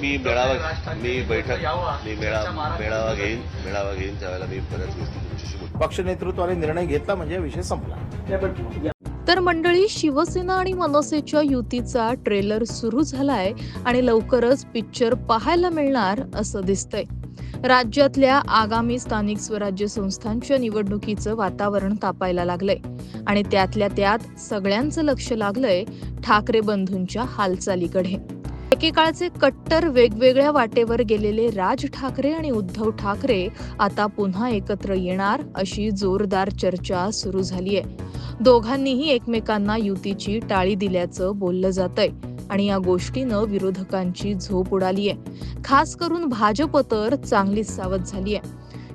मी मेळावा मी बैठक मी मेळा मेळावा घेईन मेळावा घेईन त्यावेळेला मी बऱ्याच गोष्टी तुमच्याशी बोलतो. पक्ष नेतृत्वाने निर्णय घेतला म्हणजे विषय संपला. तर मंडळी शिवसेना आणि मनसेच्या युतीचा ट्रेलर सुरू झालाय आणि लवकरच पिक्चर पाहायला मिळणार असं दिसतंय. राज्यातल्या आगामी स्थानिक स्वराज्य संस्थांच्या निवडणुकीचं वातावरण तापायला लागलंय आणि त्यातल्या त्यात सगळ्यांचं लक्ष लागलंय ठाकरे बंधूंच्या हालचालीकडे. एकेकाळचे कट्टर वेगवेगळ्या वाटेवर गेलेले राज ठाकरे आणि उद्धव ठाकरे आता पुन्हा एकत्र येणार अशी जोरदार चर्चा सुरू झाली आहे दोघांनीही एकमेकांना युतीची टाळी दिल्याचं बोललं जातंय आणि या गोष्टीनं विरोधकांची झोप उडालीय. खास करून भाजप तर चांगलीच सावध झालीय.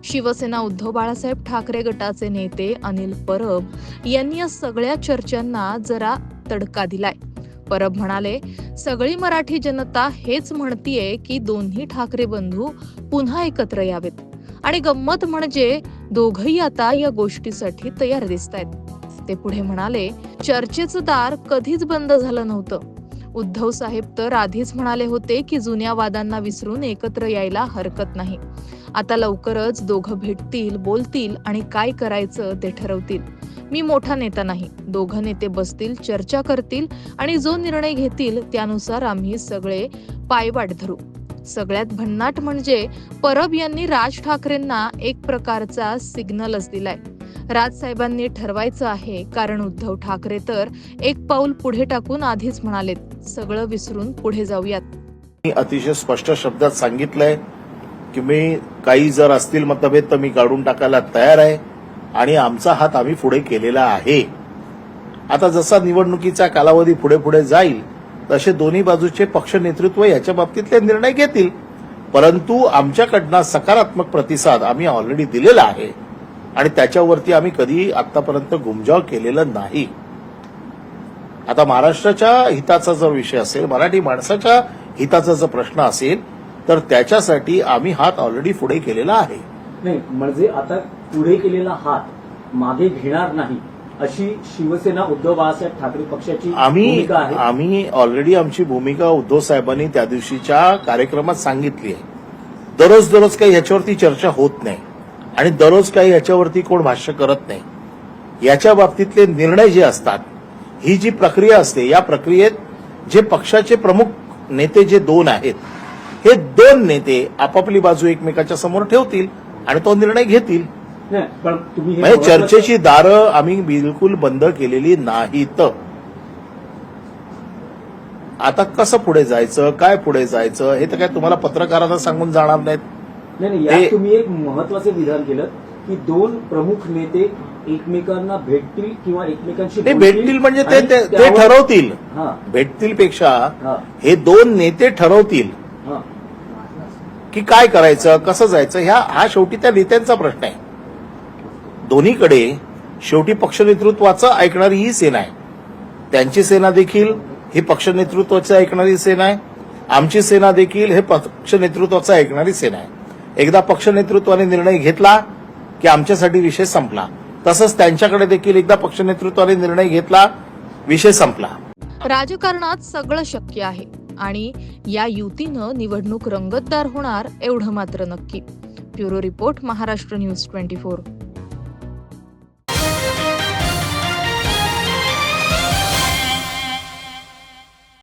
शिवसेना उद्धव बाळासाहेब ठाकरे गटाचे नेते अनिल परब यांनी या सगळ्या चर्चांना जरा तडका दिलाय. परब म्हणाले सगळी मराठी जनता हेच म्हणतीये की दोन्ही ठाकरे बंधू पुन्हा एकत्र यावेत. आणि गंमत म्हणजे दोघही आता या गोष्टीसाठी तयार दिसत आहेत ते पुढे म्हणाले चर्चेचं दार कधीच बंद झालं नव्हतं. उद्धव साहेब तर आधीच म्हणाले होते की जुन्या वादांना विसरून एकत्र यायला हरकत नाही. आता लवकरच दोघं भेटतील बोलतील आणि काय करायचं ते ठरवतील. मी मोठा नेता नाही. दोघं नेते बसतील चर्चा करतील आणि जो निर्णय घेतील त्यानुसार आम्ही सगळे पायवाट धरू. सगळ्यात भन्नाट म्हणजे परब यांनी राज ठाकरेंना एक प्रकारचा सिग्नलच दिलाय. राजसाहेबांनी ठरवायचं आहे. कारण उद्धव ठाकरे तर एक पाऊल पुढे टाकून आधीच म्हणालेत. सगळं विसरून पुढे जाऊयात. मी अतिशय स्पष्ट शब्दात सांगितलंय की मी काही जर असतील मतभेद तर मी काढून टाकायला तयार आहे आणि आमचा हात आम्ही पुढे केलेला आहे. आता जसा निवडणुकीचा कालावधी पुढे पुढे जाईल तसे दोन्ही बाजूचे पक्ष नेतृत्व याच्या बाबतीतले निर्णय घेतील. परंतु आमच्याकडनं सकारात्मक प्रतिसाद आम्ही ऑलरेडी दिलेला आहे. आणि त्याच्यावरती आम्ही कधी आतापर्यंत घुमजाव केलेला नाही. आता महाराष्ट्राच्या हिताचा जर विषय असेल मराठी माणसाच्या हिताचा जर प्रश्न असेल तर त्याच्यासाठी आम्ही हात ऑलरेडी पुढे केलेला आहे. नाही म्हणजे आता पुढे केलेला हात मागे घेणार नाही अशी शिवसेना उद्धव बाळासाहेब ठाकरे पक्षाची आम्ही आम्ही ऑलरेडी आमची भूमिका उद्धव साहेबांनी त्या दिवशीच्या कार्यक्रमात सांगितली आहे. दररोज दररोज काही याच्यावरती चर्चा होत नाही. आणि दररोज काही याच्यावरती कोण भाष्य करत नाही. याच्या बाबतीतले निर्णय जे असतात ही जी प्रक्रिया असते या प्रक्रियेत जे पक्षाचे प्रमुख नेते जे दोन आहेत हे दोन नेते आपापली बाजू एकमेकाच्या समोर ठेवतील आणि तो निर्णय घेतील. म्हणजे चर्चेची दारं आम्ही बिलकुल बंद केलेली नाहीत. आता कसं पुढे जायचं काय पुढे जायचं हे तर काय तुम्हाला पत्रकारांना सांगून जाणार नाहीत. नाही नाही यात तुम्ही एक महत्वाचं विधान केलं की दोन प्रमुख नेते एकमेकांना भेटतील किंवा एकमेकांशी भेटतील म्हणजे ते ठरवतील. हा. भेटतील पेक्षा हा दोन नेते ठरवतील. की काय करायचं कसं जायचं ह्या हा शेवटी त्या नेत्यांचा प्रश्न आहे. दोन्हीकडे शेवटी पक्ष नेतृत्वाचं ऐकणारी ही सेना आहे. त्यांची सेना देखील ही पक्ष नेतृत्वाचं ऐकणारी सेना आहे. आमची सेना देखील हे पक्ष नेतृत्वाचं ऐकणारी सेना आहे. एकदा पक्ष नेतृत्वाने निर्णय घेतला की आमच्यासाठी विषय संपला. तसंच त्यांच्याकडे देखील एकदा पक्ष नेतृत्वाने निर्णय घेतला विषय संपला. राजकारणात सगळं शक्य आहे आणि या युतीनं निवडणूक रंगतदार होणार एवढं मात्र नक्की. Bureau report Maharashtra news twenty four.